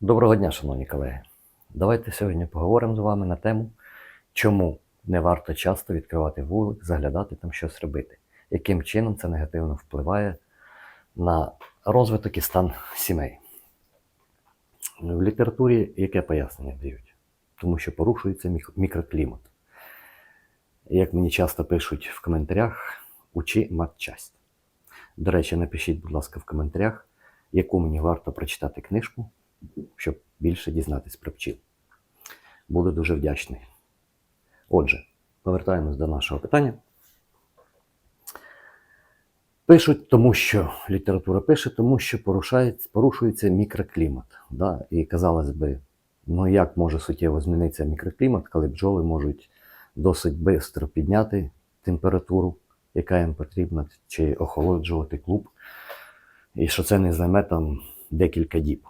Доброго дня, шановні колеги. Давайте сьогодні поговоримо з вами на тему, чому не варто часто відкривати вулик, заглядати там щось робити, яким чином це негативно впливає на розвиток і стан сімей. В літературі яке пояснення дають? Тому що порушується мікроклімат. Як мені часто пишуть в коментарях, учи матчасть. До речі, напишіть, будь ласка, в коментарях, яку мені варто прочитати книжку, щоб більше дізнатись про пчіл. Буду дуже вдячний. Отже, повертаємось до нашого питання. Пишуть, тому що література пише, тому що порушується мікроклімат. Да? І казалось би, ну як може суттєво змінитися мікроклімат, коли бджоли можуть досить швидко підняти температуру, яка їм потрібна, чи охолоджувати клуб, і що це не займе там декілька діб.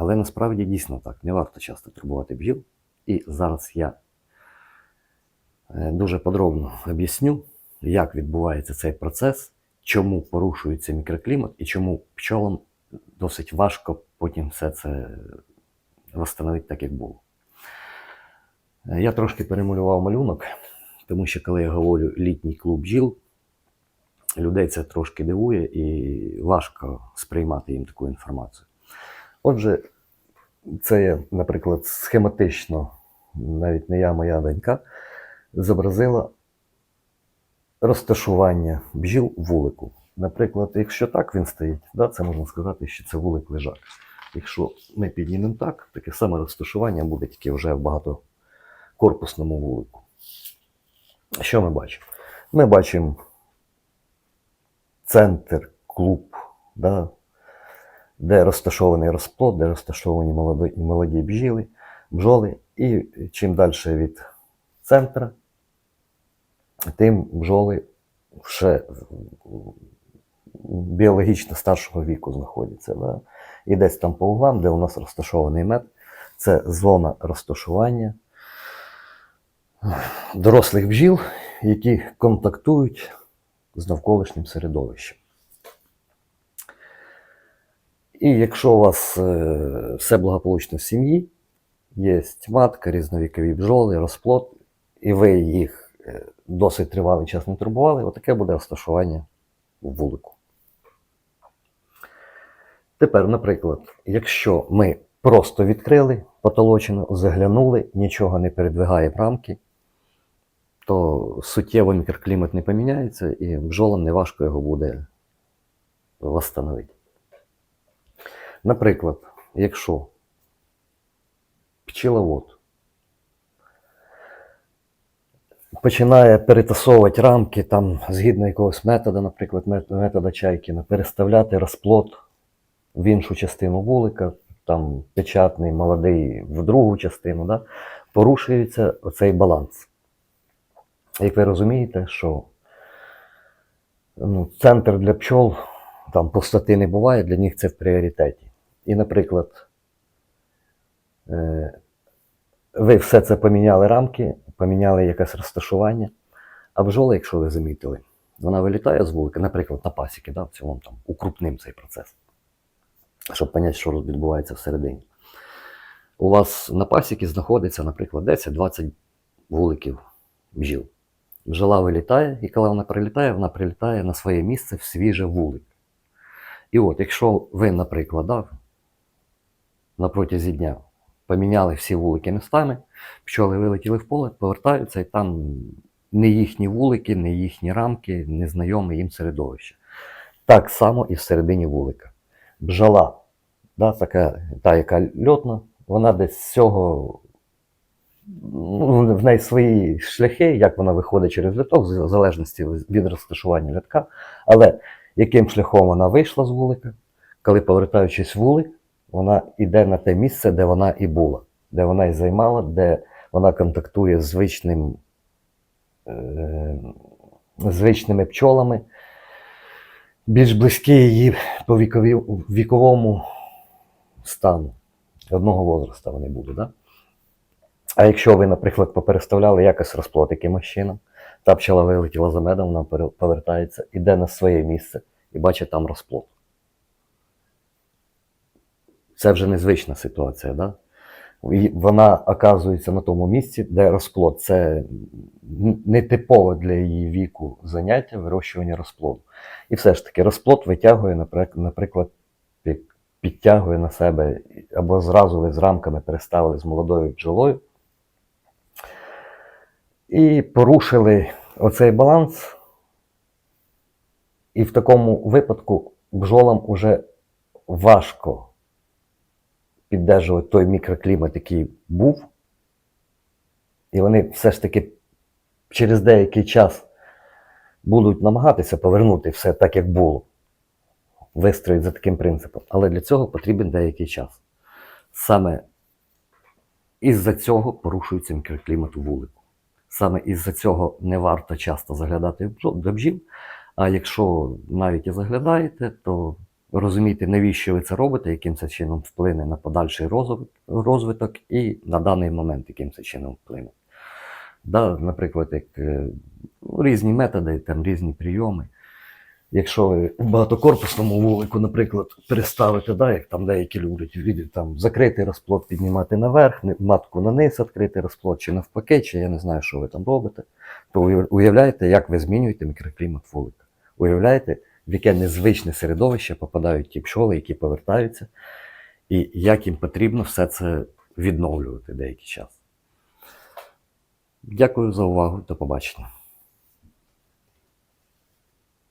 Але насправді дійсно так, не варто часто турбувати бджіл. І зараз я е, дуже подробно об'ясню, як відбувається цей процес, чому порушується мікроклімат і чому пчолам досить важко потім все це встановити так, як було. Е, Я трошки перемалював малюнок, тому що коли я говорю літній клуб бджіл, людей це трошки дивує і важко сприймати їм таку інформацію. Отже, це наприклад, схематично, навіть не я, моя донька, зобразила розташування бджіл вулику. Наприклад, якщо так він стоїть, да, це можна сказати, що це вулик лежак. Якщо ми піднімемо так, таке саме розташування буде тільки вже в багатокорпусному вулику. Що ми бачимо? Ми бачимо центр, клуб, да, де розташований розплод, де розташовані молоді, молоді бджіли, бджоли. І чим далі від центра, тим бджоли ще біологічно старшого віку знаходяться. Да? І десь там по углам, де у нас розташований мед, це зона розташування дорослих бджіл, які контактують з навколишнім середовищем. І якщо у вас е, все благополучно в сім'ї, є матка, різновікові бджоли, розплод, і ви їх е, досить тривалий час не турбували, отаке буде розташування в вулику. Тепер, наприклад, якщо ми просто відкрили потолочину, заглянули, нічого не передвигає рамки, то суттєво мікроклімат не поміняється, і бджолам неважко його буде встановити. Наприклад, якщо пчеловод починає перетасовувати рамки там, згідно якогось методу, наприклад, метода Чайкіна, переставляти розплод в іншу частину вулика, там печатний, молодий в другу частину, да, порушується оцей баланс. Як ви розумієте, що ну, центр для пчол там пустоти не буває, для них це в пріоритеті. І, наприклад, е, ви все це поміняли рамки, поміняли якесь розташування, а бджола, якщо ви замітили, вона вилітає з вулика, наприклад, на пасіки, да, в цілому там укрупним цей процес, щоб поняти, що відбувається всередині. У вас на пасіки знаходиться, наприклад, 10-20 вуликів бджіл. Бджола вилітає, і коли вона прилітає, вона прилітає на своє місце в свіже вулик. І от, якщо ви, наприклад, да, на протязі дня поміняли всі вулики містами, пчоли вилетіли в поле, повертаються, і там не їхні вулики, не їхні рамки, незнайоме їм середовище. Так само і всередині вулика. Бджола, да, така, та, яка льотна, вона десь з цього ну, в неї свої шляхи, як вона виходить через льоток, в залежності від розташування льотка. Але яким шляхом вона вийшла з вулика, коли повертаючись в вулик, вона йде на те місце, де вона і була, де вона і займала, де вона контактує з звичним, е, звичними пчолами, більш близькі її по вікові, віковому стану. Одного возраста вони будуть. Да? А якщо ви, наприклад, попереставляли якось розплод якимось чином, та пчела вилетіла за медом, вона повертається, іде на своє місце і бачить там розплод. Це вже незвична ситуація. Да? І вона оказується на тому місці, де розплод. Це нетипове для її віку заняття вирощування розплоду. І все ж таки, розплод витягує, наприклад, підтягує на себе, або зразу ви з рамками переставили з молодою бджолою. І порушили оцей баланс. І в такому випадку бджолам уже важко піддержувати той мікроклімат, який був. І вони все ж таки через деякий час будуть намагатися повернути все так, як було. Вистроїть за таким принципом. Але для цього потрібен деякий час. Саме із-за цього порушується мікроклімат у вулику. Саме із-за цього не варто часто заглядати до бджіл. А якщо навіть і заглядаєте, то розумійте, навіщо ви це робите, яким це чином вплине на подальший розвиток і на даний момент, яким це чином вплине. Да, наприклад, як е, ну, різні методи, там різні прийоми. Якщо ви багатокорпусному вулику, наприклад, переставите, да, як там деякі люблять, там, закритий розплод піднімати наверх, матку на низ відкритий розплод, чи навпаки, чи я не знаю, що ви там робите, то уявляєте, як ви змінюєте мікроклімат вулика. Уявляєте, в яке незвичне середовище попадають ті пчоли, які повертаються, і як їм потрібно все це відновлювати деякий час. Дякую за увагу. До побачення.